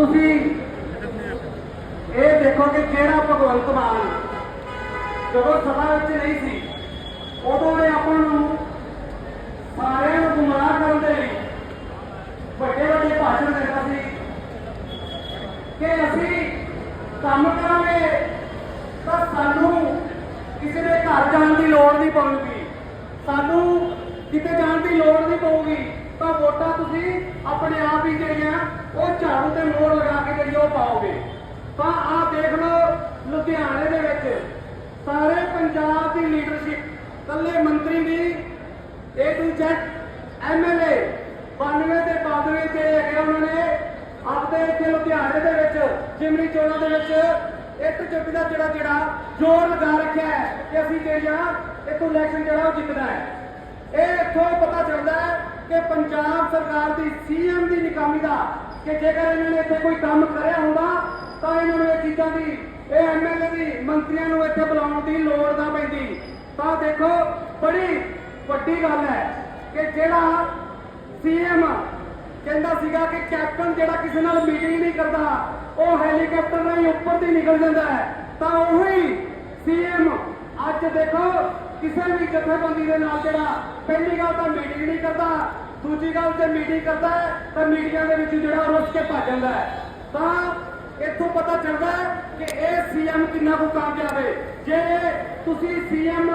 ਤੁਸੀਂ ਇਹ ਦੇਖੋ ਕਿ ਕਿਹੜਾ ਭਗਵੰਤ ਮਾਨ ਜਦੋਂ ਸਭਾ ਵਿੱਚ ਨਹੀਂ ਸੀ, ਉਦੋਂ ਇਹ ਆਪਾਂ ਨੂੰ ਸਾਰਿਆਂ ਨੂੰ ਗੁੰਮਰਾਹ ਕਰਨ ਦੇ ਲਈ ਵੱਡੇ ਵੱਡੇ ਭਾਸ਼ਣ ਦਿੰਦਾ ਸੀ ਕਿ ਅਸੀਂ ਕੰਮ ਕਰਾਂਗੇ ਤਾਂ ਸਾਨੂੰ ਕਿਸੇ ਦੇ ਘਰ ਜਾਣ ਦੀ ਲੋੜ ਨਹੀਂ ਪਊਗੀ। ਸਾਨੂੰ ਕਿਤੇ ਜਾਣ ਦੀ ਲੋੜ ਨਹੀਂ ਪਊਗੀ। ਤਾਂ ਵੋਟਾਂ ਤੁਸੀਂ ਆਪਣੇ ਆਪ ਹੀ ਜਿਹੜੀਆਂ, ਉਹ ਝਾੜੂ ਤੇ ਮੋੜ ਉਹ ਪਾਓਗੇ? ਤਾਂ ਆਹ ਦੇਖ ਲਓ, ਲੁਧਿਆਣੇ ਦੇ ਵਿੱਚ ਸਾਰੇ ਪੰਜਾਬ ਦੀ ਲੀਡਰਸ਼ਿਪ ਕੱਲੇ ਮੰਤਰੀ ਦੀ ਏ ਟੂ ਜ਼ੈਡ ਐਮਐਲਏ 92 ਤੇ 92 ਜਿਹੜੇ ਹੈਗੇ ਉਹਨਾਂ ਨੇ, ਆਪਦੇ ਇੱਥੇ ਲੁਧਿਆਣੇ ਦੇ ਵਿੱਚ, ਜਿਮਨੀ ਚੋਣਾਂ ਦੇ ਵਿੱਚ ਇੱਕ ਚੁੱਪ ਦਾ ਜਿਹੜਾ ਜਿਹੜਾ ਜ਼ੋਰ ਲਗਾ ਰੱਖਿਆ ਹੈ ਕਿ ਅਸੀਂ ਜਿਹੜੀਆਂ ਇੱਕ ਇਲੈਕਸ਼ਨ ਜਿਹੜਾ ਉਹ ਜਿੱਤਣਾ ਹੈ। ਇਹ ਇੱਥੋਂ ਪਤਾ ਚੱਲਦਾ ਹੈ ਕਿ ਪੰਜਾਬ ਸਰਕਾਰ ਦੀ ਸੀਐਮ ਦੀ ਨਿਕਾਮੀ ਦਾ ਕਿ ਜੇਕਰ ਇਹਨਾਂ ਨੇ ਇੱਥੇ ਕੋਈ ਕੰਮ ਕਰਿਆ ਹੁੰਦਾ, ਤਾਂ ਇਹਨਾਂ ਨੂੰ ਇਹ ਚੀਜ਼ਾਂ ਦੀ, ਇਹ ਐਮਐਲਏ ਦੀ ਮੰਤਰੀਆਂ ਨੂੰ ਇੱਥੇ ਬੁਲਾਉਣ ਦੀ ਲੋੜ ਨਾ ਪੈਂਦੀ। ਤਾਂ ਦੇਖੋ, ਬੜੀ ਵੱਡੀ ਗੱਲ ਹੈ ਕਿ ਜਿਹੜਾ ਸੀਐਮ ਕਹਿੰਦਾ ਸੀਗਾ ਕਿ ਕੈਪਟਨ ਜਿਹੜਾ ਕਿਸੇ ਨਾਲ ਮੀਟਿੰਗ ਨਹੀਂ ਕਰਦਾ, ਉਹ ਹੈਲੀਕਾਪਟਰ ਰਾਹੀਂ ਉੱਪਰ ਦੀ ਨਿਕਲ ਜਾਂਦਾ ਹੈ, ਤਾਂ ਉਹੀ ਸੀਐਮ ਅੱਜ ਦੇਖੋ, ਕਿਸੇ ਵੀ ਜਥੇਬੰਦੀ ਦੇ ਨਾਲ ਜਿਹੜਾ ਪਹਿਲੀ ਗੱਲ ਤਾਂ ਮੀਟਿੰਗ ਨਹੀਂ ਕਰਦਾ, ਦੂਜੀ ਗੱਲ ਤੇ ਮੀਟਿੰਗ ਕਰਦਾ ਤਾਂ ਮੀਡੀਆ ਦੇ ਵਿੱਚ ਜਿਹੜਾ ਰੁੱਸ ਕੇ ਭੱਜ ਜਾਂਦਾ ਤਾਂ ਇੱਥੋਂ ਪਤਾ ਚੱਲਦਾ ਕਿ ਇਹ ਸੀਐਮ ਕਿੰਨਾ ਕੁ ਕਾਮਯਾਬ ਹੈ। ਜੇ ਤੁਸੀਂ ਸੀਐਮ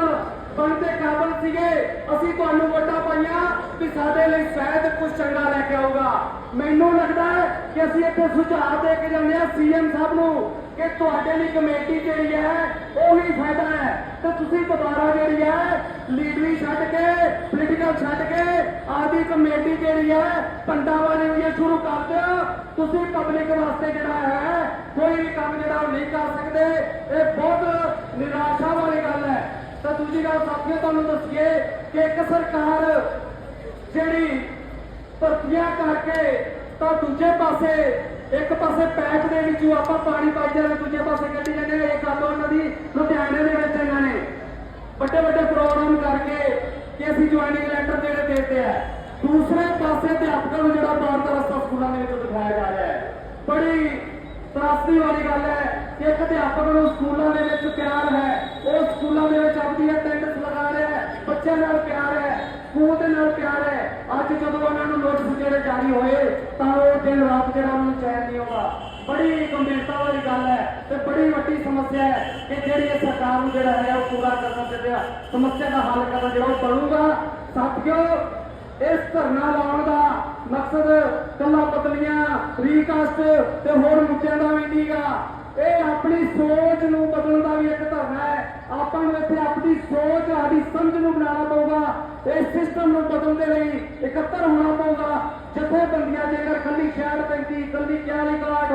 ਬਣਦੇ ਕਾਬਲ ਸੀਗੇ। ਅਸੀਂ ਤੁਹਾਨੂੰ ਵੋਟਾਂ ਪਾਈਆਂ ਕਿ ਸਾਡੇ ਲਈ ਸ਼ਾਇਦ ਕੁਝ ਚੰਗਾ ਲੈ ਕੇ ਆਊਗਾ। ਮੈਨੂੰ ਲੱਗਦਾ ਹੈ ਕਿ ਅਸੀਂ ਇੱਥੇ ਸੁਝਾਅ ਦੇ ਕੇ ਜਾਂਦੇ ਹਾਂ ਸੀਐਮ ਸਾਹਿਬ ਨੂੰ ਕਿ ਤੁਹਾਡੇ ਲਈ ਕਮੇਟੀ ਜਿਹੜੀ ਹੈ, ਉਹੀ ਫਾਇਦਾ ਹੈ। ਤੇ ਤੁਸੀਂ ਦੁਬਾਰਾ ਜਿਹੜੀ ਹੈ ਲੀਡਰੀ ਛੱਡ ਕੇ ਪੋਲੀਟੀਕਲ ਛੱਡ ਕੇ ਆਦੀ ਕਮੇਟੀ ਜਿਹੜੀ ਹੈ, ਪੰਡਾਂ ਵਾਲੀ ਵੀ ਸ਼ੁਰੂ ਕਰ ਦਿਓ। ਤੁਸੀਂ ਪਬਲਿਕ ਵਾਸਤੇ ਜਿਹੜਾ ਹੈ, ਕੋਈ ਵੀ ਕੰਮ ਜਿਹੜਾ ਉਹ ਨਹੀਂ ਕਰ ਸਕਦੇ। ਇਹ ਬਹੁਤ ਨਿਰਾਸ਼ਾ ਵਾਲੀ ਗੱਲ ਹੈ ਤਾਂ ਗੱਲ ਸਾਥੀਓ ਤੁਹਾਨੂੰ ਦੱਸੀਏ ਕਿ ਇੱਕ ਸਰਕਾਰ ਜਿਹੜੀ ਭਰਤੀਆਂ ਕਰਕੇ ਤਾਂ ਦੂਜੇ ਪਾਸੇ, ਇੱਕ ਪਾਸੇ ਪੈਪ ਦੇ ਵਿੱਚੋਂ ਆਪਾਂ ਪਾਣੀ ਪਾਈ ਜਾਂਦੇ ਦੂਜੇ ਪਾਸੇ ਕੱਢੀ ਜਾਂਦੇ ਇਹ ਗੱਲ ਉਹਨਾਂ ਦੀ ਲੁਧਿਆਣੇ ਦੇ ਵਿੱਚ ਇਹਨਾਂ ਨੇ। ਵੱਡੇ ਵੱਡੇ ਪ੍ਰੋਗਰਾਮ ਕਰਕੇ ਕਿ ਅਸੀਂ ਜੁਆਇਨਿੰਗ ਲੈਟਰ ਜਿਹੜੇ ਦੇਤੇ ਆ। ਦੂਸਰੇ ਪਾਸੇ ਅਧਿਆਪਕਾਂ ਨੂੰ ਜਿਹੜਾ ਬਾਹਰ ਦਾ ਰਸਤਾ ਸਕੂਲਾਂ ਦੇ ਵਿੱਚ ਦਿਖਾਇਆ ਜਾ ਰਿਹਾ ਹੈ। ਬੜੀ ਤਰਾਸਦੀ ਵਾਲੀ ਗੱਲ ਹੈ ਕਿ ਇੱਕ ਅਧਿਆਪਕ ਨੂੰ ਸਕੂਲਾਂ ਦੇ ਵਿੱਚ ਪਿਆਰ ਹੈ। ਜਦੋਂ ਉਹਨਾਂ ਨੂੰ ਨੋਟਿਸ ਜਿਹੜੇ ਜਾਰੀ ਹੋਏ, ਤਾਂ ਉਹ ਦਿਨ ਰਾਤ ਜਿਹੜਾ ਉਹਨਾਂ ਨੂੰ ਚੈਨ ਨਹੀਂ ਆਉਂਦਾ। ਬੜੀ ਗੰਭੀਰਤਾ ਵਾਲੀ ਗੱਲ ਹੈ ਤੇ ਬੜੀ ਵੱਡੀ ਸਮੱਸਿਆ ਹੈ ਕਿ ਜਿਹੜੀ ਇਹ ਸਰਕਾਰ ਨੂੰ ਜਿਹੜਾ ਹੈ, ਉਹ ਪੂਰਾ ਕਰਨਾ ਚਾਹੀਦਾ ਸਮੱਸਿਆ ਦਾ ਹੱਲ ਕਰਨਾ ਜਿਹੜਾ ਉਹ ਬਣੂਗਾ। ਸਾਥੀਓ, ਇਸ ਧਰਨਾ ਲਾਉਣ ਦਾ ਮਕਸਦ ਕੱਲਾ ਬਦਲੀਆਂ ਰੀਕਾਸਟ ਤੇ ਹੋਰ ਮੁੱਦਿਆਂ ਦਾ ਵੀ ਨਹੀਂਗਾ। ਇਹ ਆਪਣੀ ਸੋਚ ਨੂੰ ਬਦਲਣ ਦਾ ਵੀ ਇੱਕ ਧਰਨਾ ਹੈ। ਆਪਾਂ ਨੂੰ ਇੱਥੇ ਆਪਣੀ ਸੋਚ ਆਦੀ ਸਮਝ ਨੂੰ ਬਣਾਉਣਾ ਪਊਗਾ। ਇਸ ਸਿਸਟਮ ਨੂੰ ਬਦਲਣ ਦੇ ਲਈ ਇਕੱਤਰ ਹੋਣਾ ਪਊਗਾ। ਜਥੇਬੰਦੀਆਂ ਜੇਕਰ ਕੱਲੀ ਸ਼ਹਿਰ ਪੈਂਦੀ ਕੱਲੀ ਕਿਆਲੀ ਕਾਟ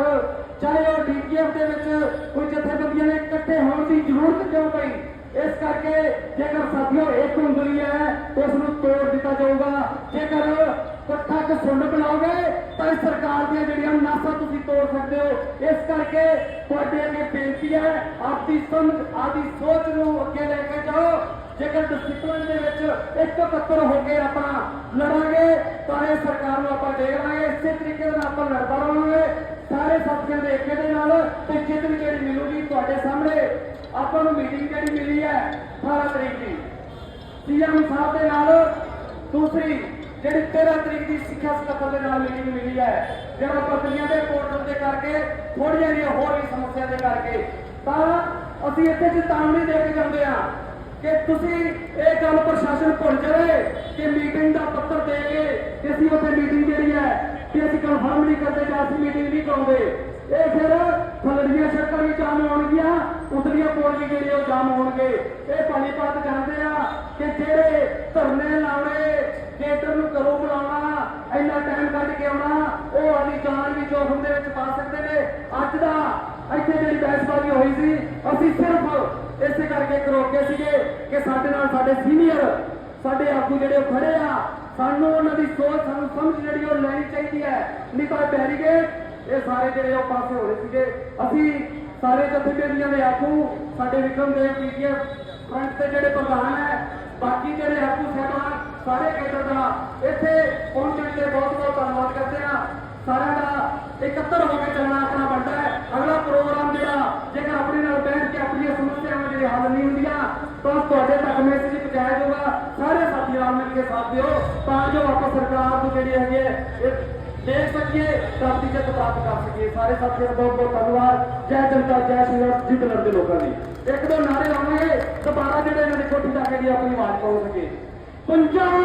ਚਾਹੇ ਉਹ ਡੀਪੀਐਫ ਦੇ ਵਿੱਚ ਕੋਈ ਜਥੇਬੰਦੀਆਂ ਨੇ ਇਕੱਠੇ ਹੋਣ ਦੀ ਜ਼ਰੂਰਤ ਕਿਉਂ ਪਈ? ਇਸ ਕਰਕੇ ਜੇਕਰ ਸਾਥੀਓ ਇੱਕ ਉਂਗਲੀ ਹੈ, ਉਸ ਨੂੰ ਤੋੜ ਦਿੱਤਾ ਜਾਊਗਾ। ਜੇਕਰ ਇਕੱਠਾ ਕੇ ਸੁੰਡ ਬਣਾਓਗੇ, ਤਾਂ ਸਰਕਾਰ ਦੀਆਂ ਜਿਹੜੀਆਂ ਨਾਸਾਂ ਤੁਸੀਂ ਤੋੜ ਸਕਦੇ ਹੋ। ਇਸ ਕਰਕੇ ਤੁਹਾਡੇ ਅੱਗੇ ਬੇਨਤੀ ਹੈ, ਆਪਦੀ ਸਮਝ, ਆਪਦੀ ਸੋਚ ਨੂੰ ਅੱਗੇ ਲੈ ਕੇ ਜਾਓ। ਜੇਕਰ ਡਿਸਪਲਿਨ ਦੇ ਵਿੱਚ ਇੱਕ ਇਕੱਤਰ ਹੋ ਕੇ ਆਪਾਂ ਲੜਾਂਗੇ, ਤਾਂ ਇਹ ਸਰਕਾਰ ਨੂੰ ਆਪਾਂ ਦੇਖ ਲਾਂਗੇ ਇਸੇ ਤਰੀਕੇ ਨਾਲ ਆਪਾਂ ਲੜਦਾ ਰਹਾਂਗੇ। ਸਾਰੇ ਸਾਥੀਆਂ ਦੇ ਏਕੇ ਦੇ ਨਾਲ ਤੇ ਜਿੱਤ ਵੀ ਜਿਹੜੀ ਮਿਲੂਗੀ ਤੁਹਾਡੇ ਸਾਹਮਣੇ। ਆਪਾਂ ਨੂੰ ਮੀਟਿੰਗ ਜਿਹੜੀ ਮਿਲੀ ਹੈ 18 ਤਰੀਕ ਦੀ। ਸੀਐਮ ਸਾਹਿਬ ਦੇ ਨਾਲ ਦੂਸਰੀ ਜਿਹੜੀ 13 ਤਰੀਕ ਦੀ ਸਿੱਖਿਆ ਸਕੱਤਰ ਦੇ ਨਾਲ ਮੀਟਿੰਗ ਮਿਲੀ ਹੈ, ਜਿਹੜਾ ਪਤਨੀਆਂ ਦੇ ਪੋਰਟਲ ਦੇ ਕਰਕੇ ਥੋੜੀਆਂ ਜਿਹੀਆਂ ਹੋਰ ਵੀ ਸਮੱਸਿਆ ਦੇ ਕਰਕੇ। ਤਾਂ ਅਸੀਂ ਇੱਥੇ ਚੇਤਾਵਨੀ ਦੇ ਕੇ ਜਾਂਦੇ ਆ ਕਿ ਤੁਸੀਂ ਇਹ ਗੱਲ ਪ੍ਰਸ਼ਾਸਨ ਭੁੱਲ ਜਾਵੇ ਕਿ ਮੀਟਿੰਗ ਦਾ ਪੱਤਰ ਦੇ ਕੇ ਕਿ ਅਸੀਂ ਉੱਥੇ ਮੀਟਿੰਗ ਜਿਹੜੀ ਹੈ, ਕਿ ਅਸੀਂ ਕਨਫਰਮ ਨਹੀਂ ਕਰਦੇ ਜਾਂ ਅਸੀਂ ਮੀਟਿੰਗ ਨਹੀਂ ਕਰਾਉਂਦੇ। ਇਹ ਫਿਰ ਥਲੜੀਆਂ ਸੜਕਾਂ ਵੀ ਜਾਮ ਹੋਣਗੀਆਂ, ਉਤਲੀਆਂ ਪੁਲ ਵੀ ਜਿਹੜੇ ਉਹ ਜਾਮ ਹੋਣਗੇ। ਇਹ ਪਾਣੀਪਤ ਜਾਣਦੇ ਆ ਕਿ ਜਿਹੜੇ ਧਰਨੇ ਲਾਉਣੇ ਕੇਟਰ ਨੂੰ ਘਰੋਂ ਬੁਲਾਉਣਾ, ਇੰਨਾ ਟਾਈਮ ਕੱਢ ਕੇ ਆਉਣਾ, ਉਹ ਆਪਣੀ ਜਾਨ ਵੀ ਜੋਖਮ ਦੇ ਵਿੱਚ ਪਾ ਸਕਦੇ ਨੇ। ਅੱਜ ਦਾ ਇੱਥੇ ਜਿਹੜੀ ਬਹਿਸਬਾਜ਼ੀ ਹੋਈ ਸੀ, ਅਸੀਂ ਸਿਰਫ ਇਸੇ ਕਰਕੇ ਕਰੋਕੇ ਸੀਗੇ ਕਿ ਸਾਡੇ ਨਾਲ ਸਾਡੇ ਸੀਨੀਅਰ ਸਾਡੇ ਆਗੂ ਜਿਹੜੇ ਉਹ ਖੜੇ ਆ, ਸਾਨੂੰ ਉਹਨਾਂ ਦੀ ਸੋਚ, ਸਾਨੂੰ ਸਮਝ ਜਿਹੜੀ ਉਹ ਲੈਣੀ ਚਾਹੀਦੀ ਹੈ। ਨਹੀਂ ਤਾਂ ਬੈਰੀਗੇਡ ਇਹ ਸਾਰੇ ਜਿਹੜੇ ਉਹ ਪਾਸੇ ਹੋ ਰਹੇ ਸੀਗੇ। ਅਸੀਂ ਸਾਰੇ ਜਥੇਬੰਦੀਆਂ ਦੇ ਆਗੂ, ਸਾਡੇ ਵਿਕਰਮ ਦੇਵ ਪੀਟੀਐਫ ਫਰੰਟ ਦੇ ਜਿਹੜੇ ਪ੍ਰਧਾਨ ਹੈ, ਬਾਕੀ ਜਿਹੜੇ ਆਗੂ ਸਾਹਿਬਾਨ, ਸਾਰੇ ਕੇਂਦਰ ਦਾ ਇੱਥੇ ਪਹੁੰਚਣ ਤੇ ਬਹੁਤ ਬਹੁਤ ਧੰਨਵਾਦ ਕਰਦੇ ਆ ਸਾਰਿਆਂ ਦਾ ਇਕੱਤਰ ਹੋ ਕੇ ਚੱਲਣਾ ਆਪਣਾ ਤਾਂ ਤੁਹਾਡੇ ਤੱਕ ਮੈਸੇਜ ਪਹੁੰਚਾਇਆ ਜਾਊਗਾ। ਸਾਰੇ ਸਾਥੀ ਨਾਲ ਮਿਲ ਕੇ ਸਾਥ ਦਿਓ ਤਾਂ ਜੋ ਆਪਾਂ ਸਰਕਾਰ ਨੂੰ ਜਿਹੜੀ ਹੈਗੀ ਹੈ, ਇਹ ਦੇਖ ਸਕੀਏ ਤਾਂ ਆਪਣੀ ਪ੍ਰਾਪਤ ਕਰ ਸਕੀਏ। ਸਾਰੇ ਸਾਥੀਆਂ ਦਾ ਬਹੁਤ ਬਹੁਤ ਧੰਨਵਾਦ। ਜੈ ਜਨਤਾ, ਜੈ ਸ਼੍ਰੀ ਰਾਮ ਜਿੱਤ ਲੜਦੇ ਲੋਕਾਂ ਦੀ। ਇੱਕ ਦੋ ਨਾਰੇ ਲਾਵਾਂਗੇ, ਦੁਬਾਰਾ ਜਿਹੜੇ ਇਹਨਾਂ ਦੀ ਕੋਠੀ ਤੱਕ ਜਿਹੜੀ ਆਪਣੀ ਆਵਾਜ਼ ਪਹੁੰਚ ਸਕੇ ਪੰਜਾਬ